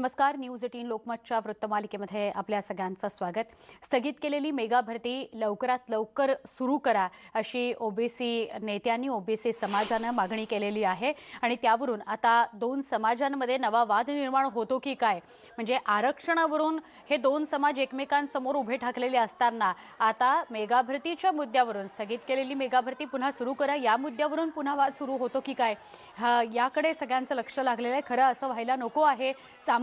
नमस्कार news eighteen लोकमतच्या वृत्तमालिकेमध्ये आपल्या सगळ्यांचं स्वागत. स्थगित केलेली मेगा भरती लवकरात लवकर सुरू करा अशी ओबीसी नेत्यांनी ओबीसी समाजानं मागणी केलेली आहे. आणि त्यावरून आता दोन समाजांमध्ये नवा वाद निर्माण होतो की काय? म्हणजे आरक्षणावरून हे दोन समाज एकमेकांसमोर उभे ठाकलेले असताना आता मेगा भरतीच्या मुद्द्यावरून स्थगित केलेली मेगा भरती पुन्हा सुरू करा या मुद्द्यावरून पुन्हा वाद सुरू होतो की काय? हा याकडे सगळ्यांचं लक्ष लागलेलं आहे. खरं असं व्हायला नको आहे.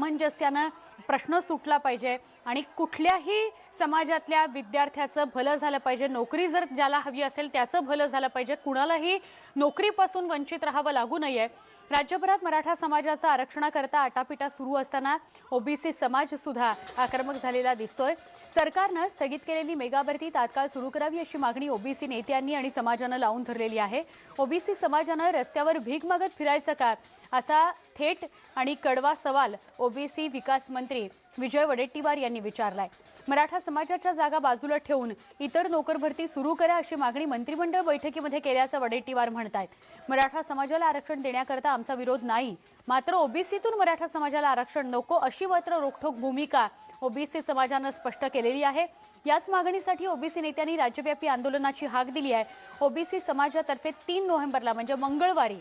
सामंजस्यानं प्रश्न सुटला पाहिजे आणि कुठल्याही समाजातल्या विद्यार्थ्याचं भलं झालं पाहिजे नोकरी जर ज्याला हवी असेल त्याचं भलं झालं पाहिजे कुणालाही नोकरीपासून वंचित राहावं लागू नये. राज्यभरात मराठा समाजाचा आरक्षणाकरता आटापिटा सुरू असताना ओबीसी समाज सुद्धा आक्रमक झालेला दिसतोय. सरकारनं स्थगित केलेली मेगा भरती तात्काळ सुरू करावी अशी मागणी ओबीसी नेत्यांनी आणि समाजानं लावून धरलेली आहे. ओबीसी समाजानं रस्त्यावर भीक मागत फिरायचं का? असा थेट आणि कडवा सवाल ओबीसी विकास मंत्री विजय वडेट्टीवार यांनी विचारलाय. मराठा समाजाच्या जागा बाजूला ठेवून इतर नोकर भरती सुरू करा अशी मागणी मंत्रिमंडळ बैठकीमध्ये केल्याचं वडेट्टीवार म्हणतायत. मराठा समाजाला आरक्षण देण्याकरता आमचा विरोध नाही मात्र ओबीसीतून मराठा समाजाला आरक्षण नको अशी मात्र रोखठोक भूमिका ओबीसी समाजानं स्पष्ट केलेली आहे. याच मागणीसाठी ओबीसी नेत्यांनी राज्यव्यापी आंदोलनाची हाक दिली आहे. ओबीसी समाजातर्फे तीन नोव्हेंबरला म्हणजे मंगळवारी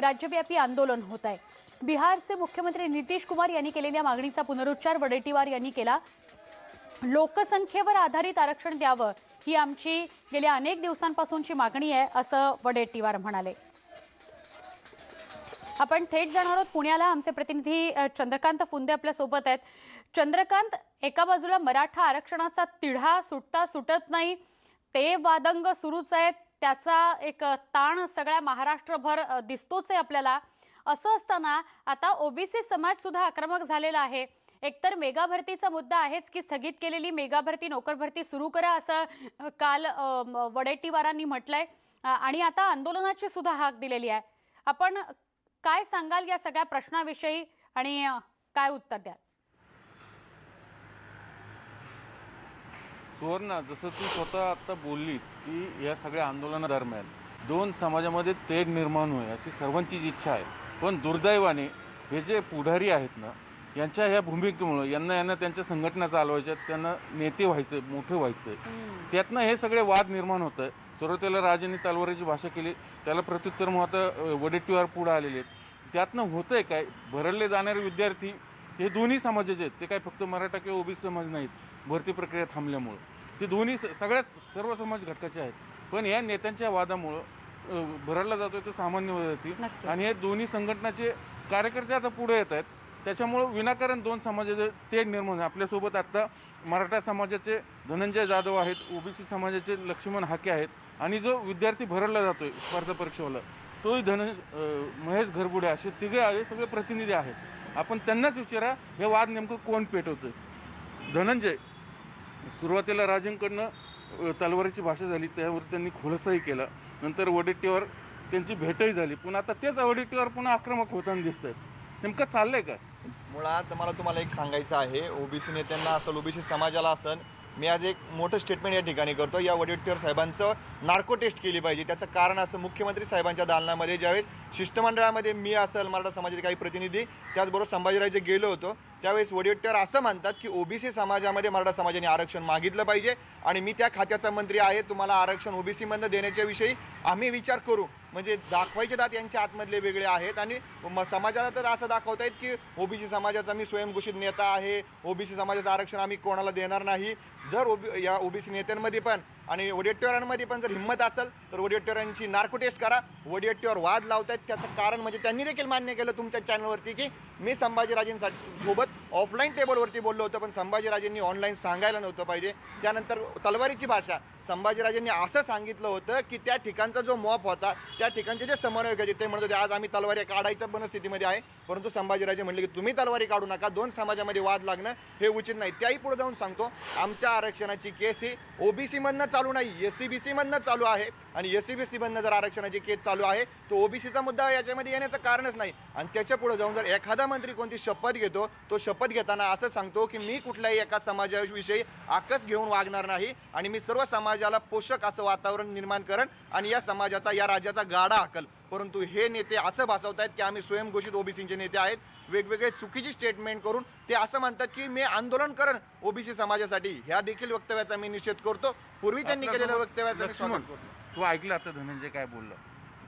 राज्यव्यापी आंदोलन होत आहे. बिहारचे मुख्यमंत्री नितीश कुमार यांनी केलेल्या मागणीचा पुनरुच्चार वडेट्टीवार यांनी केला. लोकसंख्येवर आधारित आरक्षण द्यावं ही आमची गेल्या अनेक दिवसांपासूनची मागणी आहे असं वडेट्टीवार म्हणाले. आपण थेट जाणार आहोत पुण्याला. आमचे प्रतिनिधी चंद्रकांत फुंदे आपल्यासोबत आहेत. चंद्रकांत एका बाजूला मराठा आरक्षणाचा तिढा सुटता सुटत नाही ते वादंग सुरूच आहेत त्याचा एक ताण सगळ्या महाराष्ट्रभर दिसतोच आहे आपल्याला. असं असताना आता ओबीसी समाज सुद्धा आक्रमक झालेला आहे. एकतर मेगा भरतीचा मुद्दा आहेच की स्थगित केलेली मेगा भरती नोकर भरती सुरू करा असं काल वडेट्टीवारांनी म्हटलंय. आणि आता आंदोलनाची सुद्धा हाक दिलेली आहे. आपण काय सांगाल या सगळ्या प्रश्नाविषयी आणि काय उत्तर द्याल? सुवर्णा जसं तू स्वतः आता बोललीस की या सगळ्या आंदोलनादरम्यान दोन समाजामध्ये तेढ निर्माण होईल अशी सर्वांचीच इच्छा आहे. पण दुर्दैवाने हे जे पुढारी आहेत ना यांच्या ह्या भूमिकेमुळं यांना यांना त्यांच्या संघटना चालवायच्या त्यांना नेते व्हायचं मोठे व्हायचं. त्यातनं हे सगळे वाद निर्माण होत आहे सुरुवातीला राजांनी तलवारीची भाषा केली त्याला प्रत्युत्तर मग आता वडेट्टीवार पुढे आलेले आहेत. त्यातनं होतं आहे काय? भरडले जाणारे विद्यार्थी हे दोन्ही समाजाचे आहेत. ते काय फक्त मराठा किंवा ओबीसी समाज नाहीत भरती प्रक्रिया थांबल्यामुळं. ते दोन्ही स- सगळ्याच सर्व समाज घटकाचे आहेत. पण या नेत्यांच्या वादामुळं भरडला जातोय तो सामान्य विद्यार्थी. आणि हे दोन्ही संघटनाचे कार्यकर्ते आता पुढे येत आहेत त्याच्यामुळं विनाकारण दोन समाजाचे तेढ निर्माण आहे. आपल्यासोबत आता मराठा समाजाचे धनंजय जाधव आहेत ओबीसी समाजाचे लक्ष्मण हाके आहेत आणि जो विद्यार्थी भरडला जातोय स्पर्धा परीक्षेवाला तोही धन महेश घरबुडे असे तिघे आहे सगळे प्रतिनिधी आहेत. आपण त्यांनाच विचारा हे वाद नेमकं कोण पेटवतं धनंजय सुरुवातीला राजांकडनं तलवारीची भाषा झाली त्यावर त्यांनी खुलासाही केला. नंतर वडेट्टीवर त्यांची भेटही झाली. पुन्हा आता तेच वडेट्टीवर पुन्हा आक्रमक होताना दिसत आहेत नेमकं चाललंय का मुळात मला तुम्हाला एक सांगायचं आहे. ओबीसी नेत्यांना असेल ओबीसी समाजाला असेल मी आज एक मोठं स्टेटमेंट या ठिकाणी करतो या वडेट्टीवर साहेबांचं नार्को टेस्ट केली पाहिजे. त्याचं कारण असं मुख्यमंत्री साहेबांच्या दालनामध्ये ज्यावेळेस शिष्टमंडळामध्ये मी असेल मराठा समाजाचे काही प्रतिनिधी त्याचबरोबर संभाजीराजे गेलो होतो. त्यावेळेस वडेट्टीवार असं म्हणतात की ओबीसी समाजामध्ये मराठा समाजाने आरक्षण मागितलं पाहिजे आणि मी त्या खात्याचा मंत्री आहे तुम्हाला आरक्षण ओबीसीमधनं देण्याच्या विषयी आम्ही विचार करू. म्हणजे दाखवायचे दात यांच्या आतमधले वेगळे आहेत आणि म- समाजाला तर असं दाखवत आहेत की ओबीसी समाजाचा मी स्वयंघोषित नेता आहे ओबीसी समाजाचं आरक्षण आम्ही कोणाला देणार नाही. जर ओबी या ओबीसी नेत्यांमध्ये पण आणि वडेट्टीवारांमध्ये पण जर हिंमत असेल तर वडेट्टीवारांची नार्को टेस्ट करा. वडेट्टीवर वाद लावत आहेत त्याचं कारण म्हणजे त्यांनी देखील मान्य केलं तुमच्या चॅनलवरती की मी संभाजीराजेंसाठी सोबत ऑफलाईन टेबलवरती बोललो होतो पण संभाजीराजेंनी ऑनलाईन सांगायला नव्हतं पाहिजे. त्यानंतर तलवारीची भाषा. संभाजीराजेंनी असं सांगितलं होतं की त्या ठिकाणचा जो मॉप होता त्या ठिकाणचे जे समन्वयक होते ते म्हणत होते आज आम्ही तलवारी काढायच्या पण स्थितीमध्ये आहे. परंतु संभाजीराजे म्हणले की तुम्ही तलवारी काढू नका दोन समाजामध्ये वाद लागणं हे उचित नाही. त्याही पुढे जाऊन सांगतो आमच्या आरक्षणाची केस ही ओबीसीमधनं चालू नाही एस सी बी सीमधनं चालू आहे. आणि एस सी बी सीमधनं जर आरक्षणाची केस चालू आहे तो ओबीसीचा मुद्दा याच्यामध्ये येण्याचं कारणच नाही. आणि त्याच्या पुढे जाऊन जर एखादा मंत्री कोणती शपथ घेतो तो शपथ शपथ घेताना असं सांगतो की मी कुठल्याही एका समाजाविषयी आकस घेऊन वागणार नाही आणि मी सर्व समाजाला पोषक असं वातावरण निर्माण करण आणि या समाजाचा या राज्याचा गाडा हाकल. परंतु हे नेते असं भासवत आहेत की आम्ही स्वयंघोषित ओबीसीचे नेते आहेत. वेगवेगळे चुकीची स्टेटमेंट करून ते असं म्हणतात की मी आंदोलन करण ओबीसी समाजासाठी. ह्या देखील वक्तव्याचा मी निषेध करतो. पूर्वी त्यांनी केलेल्या वक्तव्याचं मी स्वागत करतो. तू ऐकलं आता धनंजय काय बोललं?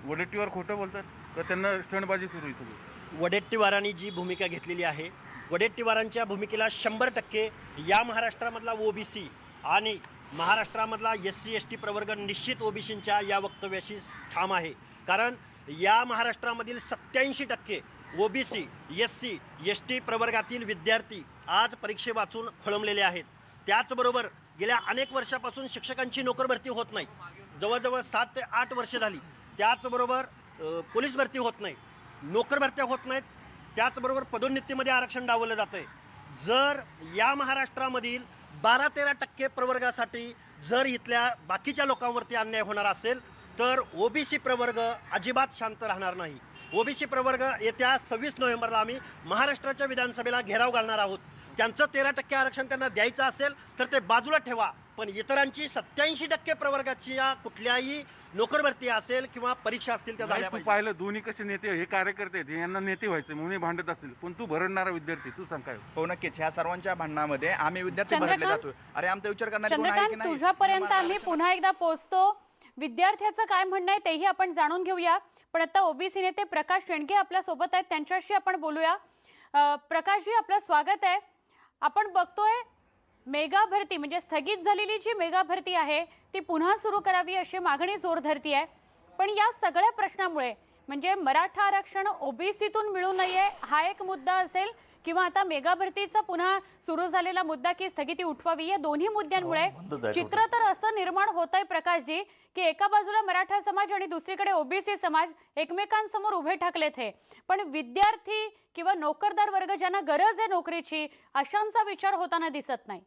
वडेट्टीवर खोटं बोलतात तर त्यांना स्टंटबाजी सुरू आहे सगळी? वडेट्टीवारांनी जी भूमिका घेतलेली आहे वडेट्टीवारांच्या भूमिकेला शंभर टक्के या महाराष्ट्रामधला ओबीसी आणि महाराष्ट्रामधला एस सी एस टी प्रवर्ग निश्चित ओबीसींच्या या वक्तव्याशी ठाम आहे. कारण या महाराष्ट्रामधील सत्याऐंशी टक्के OBC S C S T प्रवर्गातील विद्यार्थी आज परीक्षे वाचून खोळंबलेले आहेत. त्याचबरोबर गेल्या अनेक वर्षापासून शिक्षकांची नोकरभरती होत नाही. जवळजवळ सात ते आठ वर्षे झाली. त्याचबरोबर पोलीस भरती होत नाही. नोकर भरत्या होत नाहीत. त्याचबरोबर पदोन्नतीमध्ये आरक्षण डावलं जातं आहे जर या महाराष्ट्रामधील बारा तेरा टक्के प्रवर्गासाठी जर इथल्या बाकीच्या लोकांवरती अन्याय होणार असेल तर ओबीसी प्रवर्ग अजिबात शांत राहणार नाही. ओबीसी प्रवर्ग येत्या सव्वीस नोव्हेंबरला आम्ही महाराष्ट्राच्या विधानसभेला घेराव घालणार आहोत. त्यांचं तेरा टक्के आरक्षण त्यांना द्यायचं असेल तर ते बाजूला ठेवा. पण इतरांची सत्याऐंशी टक्के प्रवर्गाची या कुठल्याही नोकर भरती असेल किंवा परीक्षा असतील त्या झाल्या नाही, तू पाहिजे. पाहिलं दोन्ही कसे नेते हे कार्यकर्ते आहेत यांना नेते व्हायचे म्हणून हे भांडत असतील. पण तू भरडणारा विद्यार्थी तू सांग काय हो नक्कीच. ह्या सर्वांच्या भांडणामध्ये आम्ही विद्यार्थी भरले चंद्रकांत? जातो अरे आमचा विचार करणारे कोण आहे की चंद्रकांत नाही? तुझ्यापर्यंत आम्ही पुन्हा एकदा पोहोचतो. विद्यार्थ्याचं काय म्हणणं आहे तेही आपण जाणून घेऊया. पण आता ओबीसी नेते प्रकाश शेंडगे आपल्यासोबत आहेत. त्यांच्याशी आपण बोलूया. प्रकाशजी आपलं स्वागत आहे. आपण बघतोय मेगा भरती म्हणजे स्थगित झालेली जी मेगा भरती आहे ती पुन्हा सुरू करावी अशी मागणी जोर धरती आहे. पण या सगळ्या प्रश्नामुळे म्हणजे मराठा आरक्षण ओबीसीतून मिळू नये हा एक मुद्दा असेल. किंवा आता मेगा भरतीचा पुन्हा सुरू झालेला मुद्दा की स्थगिती उठवावी या दोन्ही मुद्द्यांमुळे चित्र तर असं निर्माण होत आहे प्रकाशजी की एका बाजूला मराठा समाज आणि दुसरीकडे ओबीसी समाज एकमेकांसमोर उभे ठाकलेत हे. पण विद्यार्थी किंवा नोकरदार वर्ग ज्यांना गरज आहे नोकरीची अशांचा विचार होताना दिसत नाही.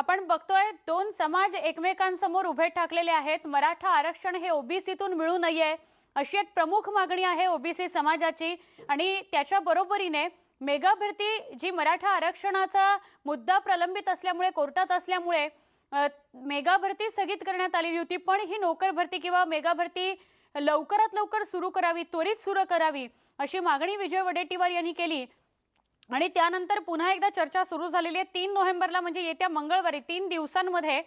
आपण बघतोय दोन समाज एकमेकांसमोर उभे ठाकलेले आहेत. मराठा आरक्षण हे ओबीसीतून मिळू नये अशी एक प्रमुख मागणी आहे ओबीसी समाजाची. आणि त्याच्या बरोबरीने मेगा भरती जी मराठा आरक्षणाचा मुद्दा प्रलंबित असल्यामुळे कोर्टात असल्यामुळे मेगा भरती स्थगित करण्यात आलेली होती पण ही नोकर भरती किंवा मेगा भरती लवकरात लवकर सुरू करावी त्वरित सुरू करावी अशी मागणी विजय वडेट्टीवार यांनी केली. आणि त्यानंतर पुन्हा एकदा चर्चा सुरू झालेली आहे. तीन नोव्हेंबरला म्हणजे येत्या मंगळवारी तीन दिवसांमध्ये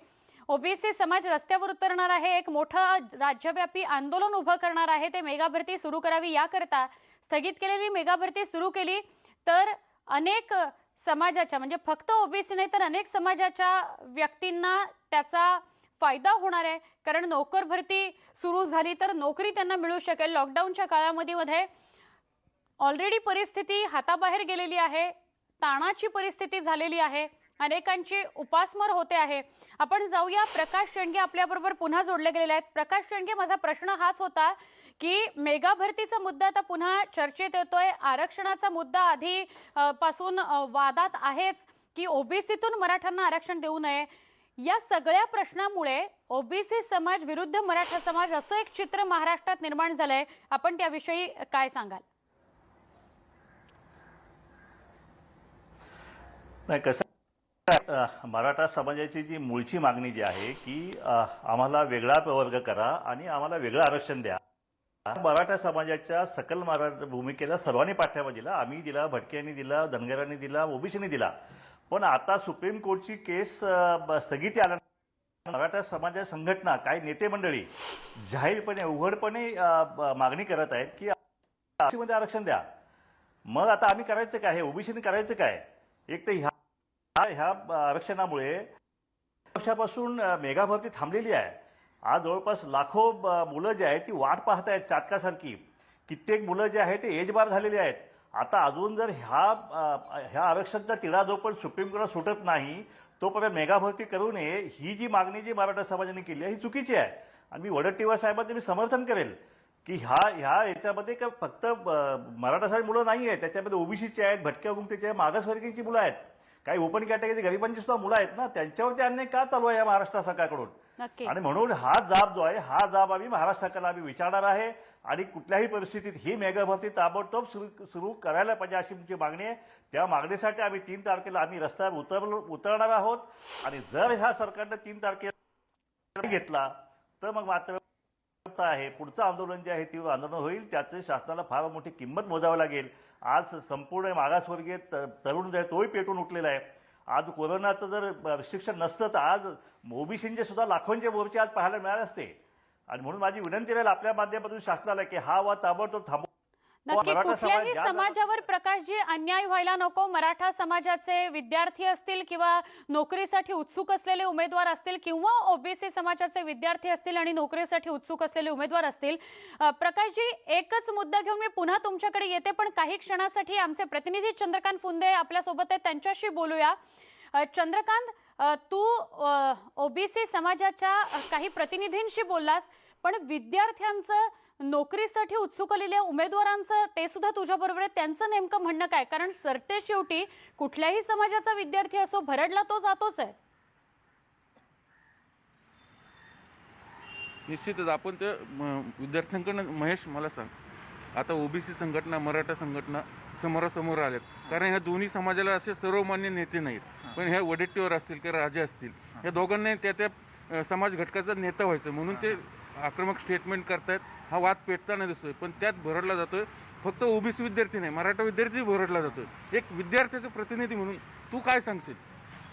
ओबीसी समाज रस्त्यावर उतरणार आहे. एक मोठं राज्यव्यापी आंदोलन उभं करणार आहे. ते मेगा भरती सुरू करावी याकरता स्थगित केलेली मेगा भरती सुरू केली तर अनेक समाजाच्या म्हणजे फक्त ओबीसी नाही तर अनेक समाजाच्या व्यक्तींना त्याचा फायदा होणार आहे. कारण नोकर भरती सुरू झाली तर नोकरी त्यांना मिळू शकेल. लॉकडाऊनच्या काळामध्ये मध्ये ऑलरेडी परिस्थिती हाताबाहेर गेलेली आहे ताणाची परिस्थिती झालेली आहे अनेकांची उपासमार होते आहे. आपण जाऊया प्रकाश शेंडगे आपल्याबरोबर पुन्हा जोडले गेलेले आहेत. प्रकाश शेंडगे माझा प्रश्न हाच होता की मेगा भरतीचा मुद्दा आता पुन्हा चर्चेत येतोय. आरक्षणाचा मुद्दा आधी पासून वादात आहेच की ओबीसीतून मराठ्यांना आरक्षण देऊ नये. या सगळ्या प्रश्नामुळे ओबीसी समाज विरुद्ध मराठा समाज असं एक चित्र महाराष्ट्रात निर्माण झालंय. आपण त्याविषयी काय सांगाल? नाही कसं मराठा समाजाची जी मूळची मागणी जी आहे की आम्हाला वेगळा वर्ग करा आणि आम्हाला वेगळं आरक्षण द्या. मराठा समाजाच्या सकल मराठा भूमिकेला सर्वांनी पाठिंबा दिला. आम्ही दिला भटक्यांनी दिला धनगरांनी दिला ओबीसीनी दिला. पण आता सुप्रीम कोर्टची केस स्थगिती आल्या मराठा समाजाच्या संघटना काही नेते मंडळी जाहीरपणे उघडपणे मागणी करत आहेत की आरक्षण द्या. मग आता आम्ही करायचं काय? हे ओबीसीने करायचं काय? एक तर ह्या ह्या आरक्षणामुळे वर्षापासून अ, मेगा भरती थांबलेली आहे. आज जवळपास लाखो मुलं जी आहेत ती वाट पाहत आहेत चातकासारखी. कित्येक मुलं जे आहेत ते एजबार झालेली आहेत. आता अजून जर ह्या ह्या आरक्षणाचा तिढा जो पण सुप्रीम कोर्टात सुटत नाही तोपर्यंत मेगा भरती करू नये. ही जी मागणी जी मराठा समाजाने केली आहे ही चुकीची आहे. आणि मी वडट्टीवार साहेबांचं मी समर्थन करेल की ह्या ह्या याच्यामध्ये का फक्त मराठा समाज मुलं नाही आहेत. त्याच्यामध्ये ओबीसीचे आहेत भटक्या मुक्तीचे आहेत मागासवर्गीयची मुलं आहेत. काही ओपन कॅटेगरी गरिबांची सुद्धा मुलं आहेत ना त्यांच्यावरती अन्याय का चालू आहे या महाराष्ट्र सरकारकडून? आणि म्हणून हा जाब जो आहे हा जाब आम्ही महाराष्ट्र सरकारला आम्ही विचारणार आहे आणि कुठल्याही परिस्थितीत ही मेगा भरती ताबडतोब सुरू सुरू करायला पाहिजे अशी आमची मागणी आहे. त्या मागणीसाठी आम्ही तीन तारखेला आम्ही रस्त्यावर उतरलो उतरणार आहोत. आणि जर ह्या सरकारनं तीन तारखेला घेतला तर मग मात्र आहे. पुढचं आंदोलन जे आहे तीव्र आंदोलन होईल. त्याचं शासनाला फार मोठी किंमत मोजावी लागेल. आज संपूर्ण मागासवर्गीय तरुण जो आहे तोही पेटून उठलेला आहे. आज कोरोनाचं जर रिस्ट्रिक्शन नसतं तर आज ओबीसींचे सुद्धा लाखोंचे मोर्चे आज पाहायला मिळाले असते. आणि म्हणून माझी विनंती राहील आपल्या माध्यमातून शासनाला की हा वाद ताबडतोब थांबव. नक्की मराठा समाज कुठल्याही समाजावर प्रकाशजी अन्याय व्हायला नको मराठा समाजाचे विद्यार्थी असतील किंवा नोकरीसाठी उत्सुक असलेले उमेदवार असतील किंवा ओबीसी समाजाचे विद्यार्थी असतील आणि नोकरीसाठी उत्सुक असलेले उमेदवार असतील अ, प्रकाशजी एकच मुद्दा घेऊन मी पुन्हा तुमच्याकडे येते पण काही क्षणासाठी आमचे प्रतिनिधी चंद्रकांत फुंदे आपल्यासोबत आहेत त्यांच्याशी बोलूया. चंद्रकांत तू ओबीसी समाजाच्या काही प्रतिनिधींशी बोललास पण विद्यार्थ्यांचं नोकरीसाठी उत्सुक असलेल्या उमेदवारांचं ते सुद्धा तुझ्याबरोबर आहे त्यांचं नेमकं म्हणणं काय? कारण सरते शेवटी कुठल्याही समाजाचा विद्यार्थी असो भरडला तो जातोच आहे. निश्चितच. आपण ते विद्यार्थ्यांकडनं महेश मला सांग. आता ओबीसी संघटना मराठा संघटना समोरासमोर आल्यात. कारण ह्या दोन्ही समाजाला असे सर्वमान्य नेते नाहीत. पण ह्या वडेट्टीवर असतील किंवा राजे असतील या दोघांनाही त्या त्या समाज घटकाचा नेता व्हायचं. म्हणून ते आक्रमक स्टेटमेंट करतायत. हा वाद पेटताना दिसतोय. पण त्यात भरडला जातोय. फक्त ओबीसी विद्यार्थी नाही मराठा विद्यार्थी भरडला जातोय. एक विद्यार्थ्याचा प्रतिनिधी म्हणून तू काय सांगशील?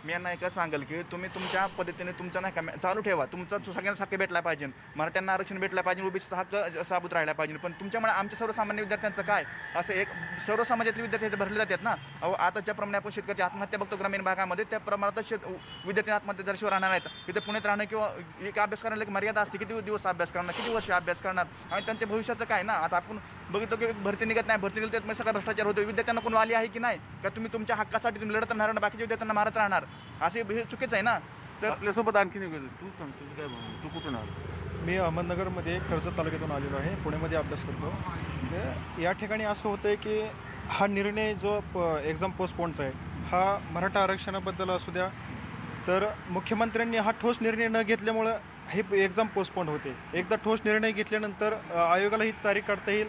मी यांना एकच सांगेल की तुम्ही तुमच्या पद्धतीने तुमचा नाही का मॅ- चालू ठेवा. तुमचा सगळ्यांना हक्क भेटला पाहिजे. मराठ्यांना आरक्षण भेटला पाहिजे ओबीसीचा हक्क साबूत राहिला पाहिजे. पण तुमच्यामुळे आमच्या सर्वसामान्य विद्यार्थ्यांचं काय? असं एक सर्व समाजातले विद्यार्थी भरले जातात ना? अहो आता ज्याप्रमाणे आपण शेतकऱ्याची आत्महत्या बघतो ग्रामीण भागामध्ये. त्या प्रमाणात शेत विद्यार्थी आत्महत्या झाल्याशिवाय राहणार आहेत तिथे पुण्यात राहणं किंवा एक अभ्यास करण्याला एक मर्यादा असते. किती दिवस अभ्यास करणार किती वर्ष अभ्यास करणार? आणि त्यांच्या भविष्याचं काय ना? आता आपण बघितलं की भरती निघत नाही भरती निघत त्यात सगळा भ्रष्टाचार होतो विद्यार्थ्यांना कोण आली आहे की नाही? का तुम्ही तुमच्या हक्कासाठी तुम्ही लढत राहणार बाकीच्या विद्यार्थ्यांना मारत राहणार? असे हे चुकीचं आहे ना? तर आपल्यासोबत आणखीन एक तू सांग तुझं काय म्हणणं? तू कुठून आला? मी अहमदनगरमध्ये कर्जत तालुक्यातून आलेलो आहे. पुण्यामध्ये अभ्यास करतो. तर या ठिकाणी असं होतं आहे की हा निर्णय जो प एक्झाम पोस्टपोनचा आहे हा मराठा आरक्षणाबद्दल असू द्या तर मुख्यमंत्र्यांनी हा ठोस निर्णय न घेतल्यामुळं हे एक्झाम पोस्टपोन होते. एकदा ठोस निर्णय घेतल्यानंतर अ, आयोगाला ही तारीख काढता येईल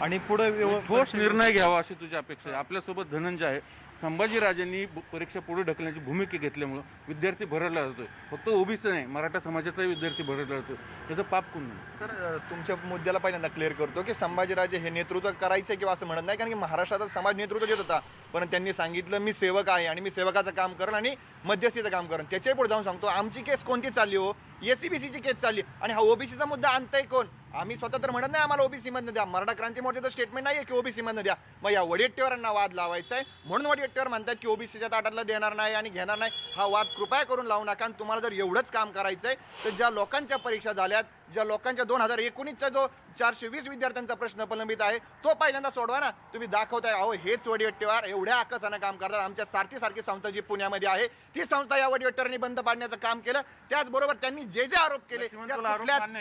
आणि पुढे व्यव- ठोस निर्णय घ्यावा अशी तुझी अपेक्षा आहे. आपल्यासोबत धनंजय आहे. संभाजीराजांनी परीक्षा पुढे ढकलण्याची भूमिका घेतल्यामुळं विद्यार्थी भरडला जातोय. फक्त ओबीसी नाही मराठा समाजाचाही विद्यार्थी भरडला जातो त्याचं पाप कोण नाही सर तुमच्या मुद्द्याला पहिल्यांदा क्लिअर करतो की संभाजीराजे हे नेतृत्व करायचं किंवा असं म्हणत नाही कारण की महाराष्ट्राचा समाज नेतृत्व देत होता. पण त्यांनी सांगितलं मी सेवक आहे आणि मी सेवकाचं काम करेन आणि मध्यस्थीचं काम करेन. त्याच्याही पुढे जाऊन सांगतो आमची केस कोणती चालली हो? एस सी बी सीची केस चालली. आणि हा ओबीसीचा मुद्दा आणताय कोण? आम्ही स्वतः तर म्हणत नाही आम्हाला ओबीसीमधनं द्या. मराठा क्रांती मोर्चाचं स्टेटमेंट नाही आहे की ओबीसीमधनं द्या. मग या वडेट्टीवारांना वाद लावायचा आहे म्हणून वडेट्टेवर म्हणतात की ओबीसीच्या ताटातला देणार नाही आणि घेणार नाही. हा वाद कृपया करून लावू नका आणि तुम्हाला जर एवढंच काम करायचं आहे तर ज्या लोकांच्या परीक्षा झाल्यात ज्या लोकांच्या दोन हजार एकोणीसचा जो चारशे वीस विद्यार्थ्यांचा प्रश्न प्रलंबित आहे तो पहिल्यांदा सोडवा ना. तुम्ही दाखवताय अहो हेच वडीवट्टीवार एवढ्या आकसानं काम करतात. आमच्या सारखी सारखी संस्था जी पुण्यामध्ये आहे ती संस्था या वडीवट्टीवारांनी बंद पाडण्याचं काम केलं. त्याचबरोबर त्यांनी जे जे आरोप केले?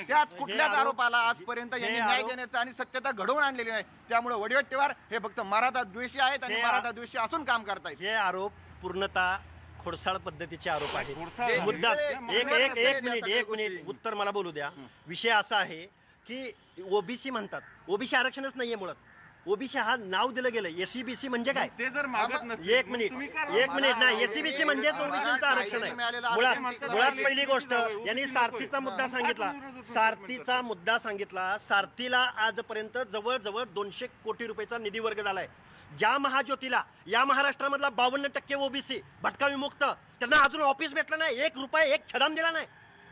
त्याच कुठल्याच आरोप- आरोपाला आजपर्यंत यांनी न्याय देण्याचं आणि सत्यता घडवून आणलेली नाही. त्यामुळे वडीवट्टीवार हे फक्त मराठा द्वेषी आहेत आणि मराठा द्वेषी असून काम करतायत. हे आरोप पूर्णतः खोडसाळ पद्धतीचे आरोप आहेत. जे- मुद्दा एक एक एक मिनिट एक मिनिट गोष्टी. उत्तर मला बोलू द्या. विषय असा आहे की ओबीसी म्हणतात. ओबीसी आरक्षणच नाहीये मुळात. ओबीसी हा नाव दिलं गेलं एससीबीसी म्हणजे काय? ते जर मागत नसतील एक मिनिट तुम्ही काय एक मिनिट नाही. मला एससीबीसी म्हणजेच मला ओबीसीचं आरक्षण आहे. मुळात मुळात पहिली गोष्ट ओबीसी यांनी सारथीचा आहे. मुद्दा. सांगितला. सारथीचा मुद्दा सांगितला. सारथीला आजपर्यंत जवळजवळ दोनशे कोटी रुपयाचा निधी वर्ग झालाय. ज्या महाज्योतीला या महाराष्ट्रामधला बावन्न टक्के ओबीसी भटका विमुक्त त्यांना अजून ऑफिस भेटलं नाही एक रुपये एक छदाम दिला नाही.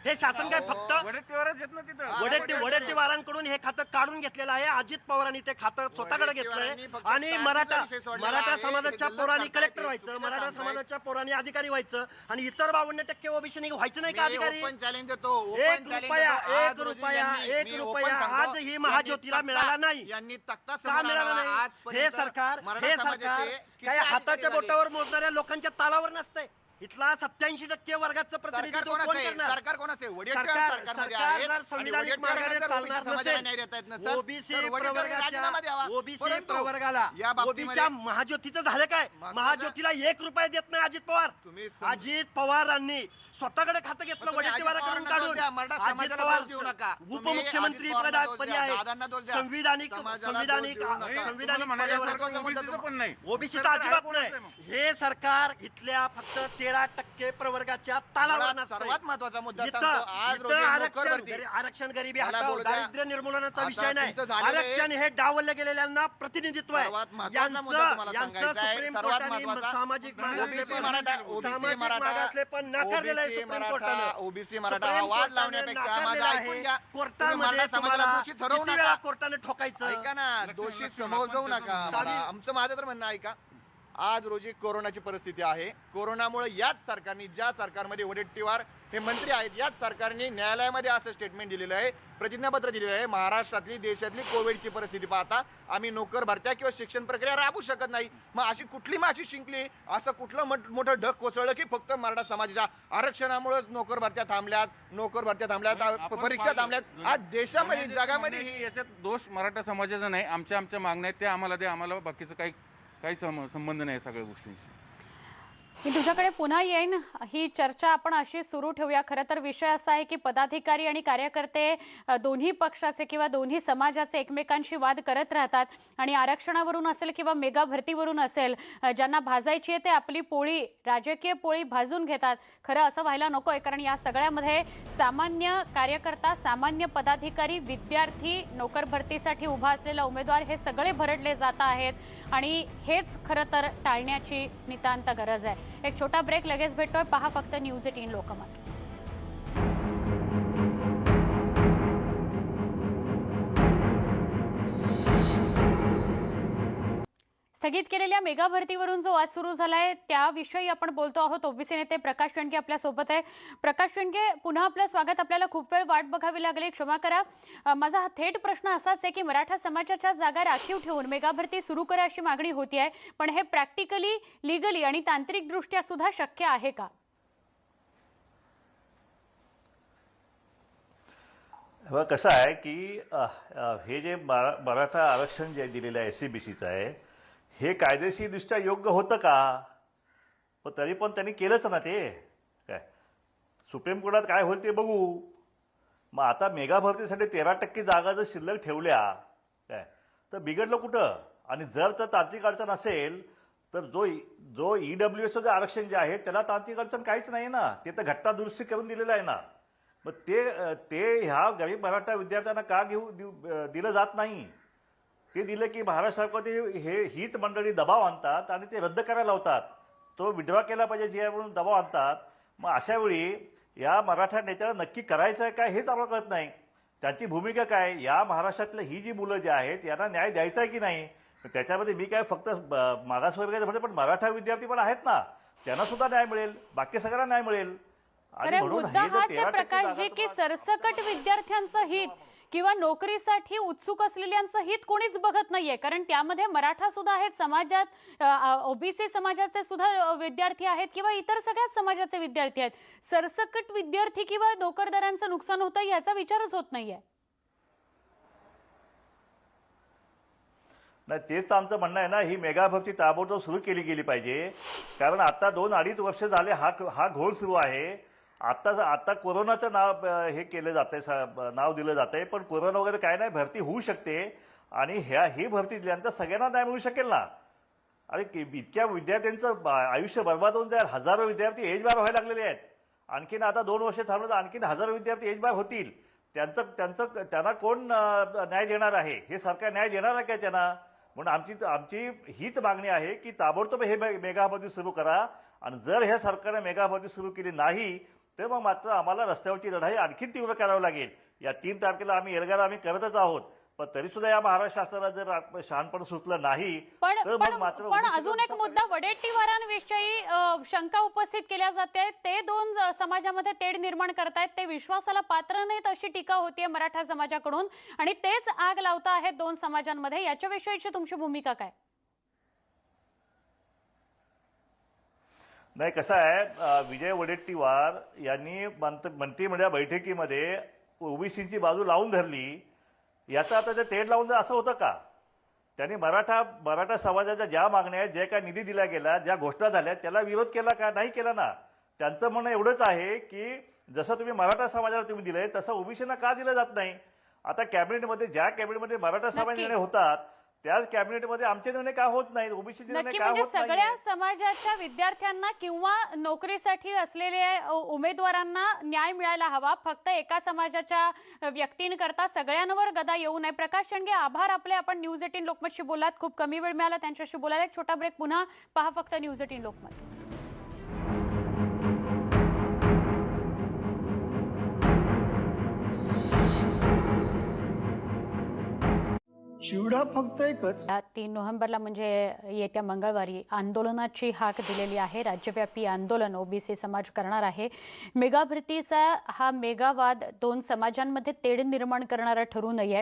हे शासन काय फक्त वडेट्टीवारच येत ना तिथं वडेट्टी वडेट्टीवारांकडून हे खातं काढून घेतलेलं आहे अजित पवारांनी ते खातं स्वतःकडे घेतलंय आणि मराठा मराठा. समाजाच्या हे पोरांनी कलेक्टर हे व्हायचं मराठा. समाजाच्या पोरांनी अधिकारी व्हायचं आणि इतर बावन्न टक्के ओबीसी व्हायचं नाही का अधिकारी एक रुपया. आज एक रुपया, एक रुपया आजही यांनी महाज्योतीला मिळाला नाही. यांनी तक्ता मिळालं. नाही हे सरकार हे समाजाचे सरकार काही हाताच्या? बोटावर मोजणाऱ्या लोकांच्या तालावर नसतंय इथला सत्याऐंशी टक्के वर्गाचं सरकार प्रतिनिधित्व कोणाचं कोण आहे? करणार? सरकार कोणाचं आहे? वडेट्टीवार सरकार सरकारमध्ये सरकार आहेत जर आणि संविधानिक वडेट्टीवारांना मार्गाने जर ओबीसी चालणार समाजाला न्याय देता येत नसेल नसेल, ओबीसी तर वडेट्टीवारांनी राजीनामा द्यावा. प्रवर्गाच्या ओबीसी परंतु प्रवर्गाला या बाबतीमध्ये ओबीसी महाज्योतीचं झालं काय? मागचं महाज्योतीला एक रुपया देत नाही अजित पवार. सम- अजित पवारांनी स्वतःकडे खातं घेतलं तुम्ही अजित वडेट्टीवाराकडून पवारांना दोष काढून. द्या, मराठा अजित समाजाला पवार दोष देऊ नका. तुम्ही उपमुख्यमंत्री अजित पवारांना दोष पदापदी द्या, आहेत. दादांना दोष द्या. संविधानिक समाजाला दोष संविधानिक देऊ नका. संविधानिक तुम्हाला म्हणायचं पदावर- मुद्दा ओबीसीचा अजिबात नाही. हे सरकार इथल्या फक्त तेरा टक्के प्रवर्गाच्या तालावर मला. सर्वात महत्त्वाचा मुद्दा इथं- सांगतो आज इथं रोजी नोकर आरक्षण भरती गरी- आरक्षण गरिबी मला हटाव बोलू द्या. दारिद्र्य निर्मूलनाचा आता विषय नाही तुमचं झालेलं आहे. आरक्षण हे डावलले गेलेल्यांना प्रतिनिधित्व आहे सर्वात महत्त्वाचा मुद्दा तुम्हाला यांचं सांगायचा आहे. सुप्रीम सर्वात कोर्टाने महत्त्वाचा सामाजिक मागासले ओबीसी पण- मराठा ओबीसी सामाजिक मराठा मागासले पण नाकारलेलं आहे ओबीसी सुप्रीम मराठा कोर्टानं. ओबीसी मराठा हा सुप्रीम वाद कोर्टानं लावण्यापेक्षा माझं नाकारलेलं ऐकून आहे. घ्या तुम्ही कोर्टामध्ये मराठा समाजाला तुम्हाला दोषी ठरवू किती वेळा नका कोर्टाने ठोकायचं ऐका ना दोषी समोर जाऊ नका मला आमचं माझं तर म्हणणं ऐका आज रोजी कोरोनाची परिस्थिती आहे. कोरोनामुळे याच सरकारने ज्या सरकारमध्ये वडेट्टीवार हे मंत्री आहेत याच सरकारने न्यायालयामध्ये असं स्टेटमेंट दिलेलं आहे प्रतिज्ञापत्र दिलेलं आहे. महाराष्ट्रातली देशातली कोविडची परिस्थिती पाहता आम्ही नोकर भरत्या किंवा शिक्षण प्रक्रिया राबवू शकत नाही. मग अशी कुठली माशी शिंकली? असं कुठलं मोठं ढग कोसळलं की फक्त मराठा समाजाच्या आरक्षणामुळेच नोकर भरत्या थांबल्यात नोकर भरत्या थांबल्यात परीक्षा थांबल्यात. आज देशामध्ये जगामध्ये आहेत, याच्यात दोष मराठा समाजाचा नाही. आमच्या आमच्या मागण्या आहेत त्या आम्हाला द्या आम्हाला बाकीचं काही काही सम- संबंध नाही या सगळ्या गोष्टींशी? मी तुझ्याकडे पुन्हा येईन. ही चर्चा आपण अशी सुरू ठेवूया. खरं तर विषय असा आहे की पदाधिकारी आणि कार्यकर्ते दोन्ही पक्षाचे किंवा दोन्ही समाजाचे एकमेकांशी वाद करत राहतात. आणि आरक्षणावरून असेल किंवा मेगा भरतीवरून असेल ज्यांना भाजायची आहे ते आपली पोळी राजकीय पोळी भाजून घेतात. खरं असं व्हायला नको आहे कारण या सगळ्यामध्ये सामान्य कार्यकर्ता सामान्य पदाधिकारी विद्यार्थी नोकर भरतीसाठी उभा असलेला उमेदवार हे सगळे भरडले जात आहेत. आणि हेच खरं तर टाळण्याची नितांत गरज आहे. एक छोटा ब्रेक लगेच भेटतोय. पहा फक्त न्यूज एटीन लोकमत. स्थगित केलेल्या मेगा भरतीवरून जो वाद सुरू झाला आहे त्याविषयी आपण बोलतो आहोत. ओबीसी नेते प्रकाश शेंडके आपल्यासोबत आहे. प्रकाश शेंडके पुन्हा आपलं स्वागत. आपल्याला खूप वेळ वाट बघावी लागली. क्षमा करा. माझा हा थेट प्रश्न असाच आहे की मराठा समाजाच्या जागा राखीव ठेवून मेगा भरती सुरू करा अशी मागणी होती आहे. पण हे प्रॅक्टिकली लिगली आणि तांत्रिकदृष्ट्या सुद्धा शक्य आहे का? कसं आहे की हे जे मरा मराठा आरक्षण जे दिलेलं आहे एस सी बी सीचं आहे हे कायदेशीरदृष्ट्या योग्य होतं का? पण तरी पण त्यांनी केलंच ना ते. काय? सुप्रीम कोर्टात काय होईल ते बघू. मग आता मेगा भरतीसाठी तेरा टक्के जागा जर शिल्लक ठेवल्या काय? तर बिघडलं कुठं? आणि जर तर तांत्रिक अडचण असेल तर जो जो ई डब्ल्यू एसचं जे आरक्षण जे आहे त्याला तांत्रिक अडचण काहीच नाही ना. ते तर घटना दुरुस्ती करून दिलेलं आहे ना. मग ते ते ह्या गरीब मराठा विद्यार्थ्यांना का घेऊ दिलं जात नाही? ते दिलं की महाराष्ट्र सरकारने हे हीच मंडळी दबाव आणतात आणि ते रद्द करायला लावतात. तो विड्रॉ केला पाहिजे जी म्हणून दबाव आणतात. मग अशा वेळी या मराठा नेत्याला नक्की करायचं आहे काय हेच आम्हाला कळत नाही. त्यांची भूमिका काय? या महाराष्ट्रातलं ही जी मुलं जी आहेत यांना न्याय द्यायचा आहे की नाही? त्याच्यामध्ये मी काय फक्त मागासवर्गीय म्हणते पण मराठा विद्यार्थी पण आहेत ना. त्यांना सुद्धा न्याय मिळेल. बाकी सगळ्यांना न्याय मिळेल. आणि म्हणून मुद्दा हे जे हाच आहे 13% प्रकाशजी जागा की सरसकट विद्यार्थ्यांचं हित किंवा नोकरीसाठी उत्सुक असलेल्यांचं हित कोणीच बघत नाहीये. कारण त्यामध्ये मराठा सुद्धा आहेत समाजात ओबीसी समाजाचे सुद्धा विद्यार्थी आहेत किंवा इतर सगळ्याच समाजाचे विद्यार्थी आहेत. सरसकट विद्यार्थी किंवा नोकरदारांचं नुकसान होतं याचा विचारच होत नाहीये. नाही तेच आमचं म्हणणं आहे ना ही मेगा भरती ताबडतोब सुरू केली गेली पाहिजे. कारण आता दोन अडीच वर्ष झाले हा हा घोळ सुरू आहे. आता आता कोरोनाचं नाव हे केलं जातंय आहे नाव दिलं जातंय पण कोरोना वगैरे काय नाही भरती होऊ शकते. आणि ह्या ही भरती दिल्यानंतर सगळ्यांना न्याय मिळू शकेल ना? अरे इतक्या विद्यार्थ्यांचं बा- आयुष्य बर्बाद होऊन जाईल. हजारो विद्यार्थी एज बार व्हायला लागलेले आहेत. आणखीन आता दोन वर्ष थांबलं तर आणखीन हजारो विद्यार्थी एज बार होतील. त्यांचं त्यांचं त्यांना कोण न्याय देणार आहे? हे सरकार न्याय देणार आहे का त्यांना? म्हणून आमची आमची हीच मागणी आहे की ताबडतोब हे मे- मेगा भरती सुरू करा. आणि जर ह्या सरकारने मेगा भरती सुरू केली नाही मग मात्र आम्हाला रस्त्यावरची लढाई आणखीन तीव्र करावी लागेल. या तीन तारखेला आम्ही एल्गार आम्ही करतच आहोत. पण तरी सुद्धा या महाराष्ट्र शासनाला जर शहाणपण सुचलं नाही तर मग मात्र पण अजून एक मुद्दा वडेट्टीवारांविषयी शंका उपस्थित केल्या जाते. ते दोन समाजामध्ये तेढ निर्माण करतायत. ते विश्वासाला पात्र नाहीत अशी टीका होतीये मराठा समाजाकडून. आणि तेच आग लावता आहेत दोन समाजांमध्ये. याच्याविषयीची तुमची भूमिका काय? नाही कसं आहे विजय वडेट्टीवार यांनी मंत मंत्रिमंडळ बैठकीमध्ये ओबीसीची बाजू लावून धरली. याचं आता ते तेढ लावून असं होतं का? त्यांनी मराठा मराठा समाजाच्या ज्या मागण्या आहेत जे काय निधी दिला गेला ज्या घोषणा झाल्या त्याला विरोध केला का? नाही केला ना. त्यांचं म्हणणं एवढंच आहे की जसं तुम्ही मराठा समाजाला तुम्ही दिलंय तसं ओबीसीना का दिलं जात नाही? आता कॅबिनेटमध्ये ज्या कॅबिनेटमध्ये मराठा समाज. निर्णय होतात त्याच कॅबिनेटमध्ये आमचे निर्णय का होत नाहीत? ओबीसी निर्णय नक्की का म्हणजे होत सगळ्या नाही समाजाच्या विद्यार्थ्यांना किंवा नोकरीसाठी असलेल्या उमेदवारांना न्याय मिळायला हवा. फक्त एका समाजाच्या व्यक्तींकरता सगळ्यांवर गदा येऊ नये. प्रकाश शेंडगे आभार आपले. आपण न्यूज एटीन लोकमतशी बोलात खूप कमी वेळ मिळाला त्यांच्याशी बोलायला. एक छोटा ब्रेक पुन्हा पहा फक्त न्यूज एटीन लोकमत. चिवडा फक्त एकच. तीन नोव्हेंबरला म्हणजे येत्या मंगळवारी आंदोलनाची हाक दिलेली आहे. राज्यव्यापी आंदोलन ओबीसी समाज करणार आहे. मेगा भरतीचा हा मेगावाद दोन समाजांमध्ये तेढ निर्माण करणारा ठरू नये.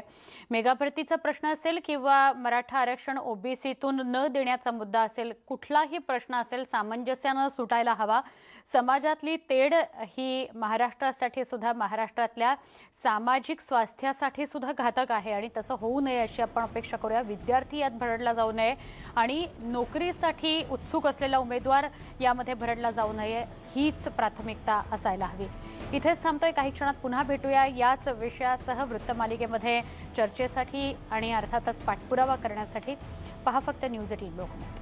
मेगा भरतीचा प्रश्न असेल किंवा मराठा आरक्षण ओबीसीतून न देण्याचा मुद्दा असेल कुठलाही प्रश्न असेल सामंजस्यानं सुटायला हवा. समाजातली तेढ ही महाराष्ट्रासाठी सुद्धा महाराष्ट्रातल्या सामाजिक स्वास्थ्यासाठी सुद्धा घातक आहे आणि तसं होऊ नये अशी आपण अपेक्षा करूया. विद्यार्थी यात भरडला जाऊ नये आणि नोकरीसाठी उत्सुक असलेला उमेदवार यामध्ये भरडला जाऊ नये हीच प्राथमिकता असायला हवी. इथेच थांबतोय. काही क्षणात पुन्हा भेटूया. याच विषयासह वृत्तमालिकेमध्ये चर्चेसाठी आणि अर्थातच पाठपुरावा करण्यासाठी पहा फक्त न्यूज एटीन लोकमत.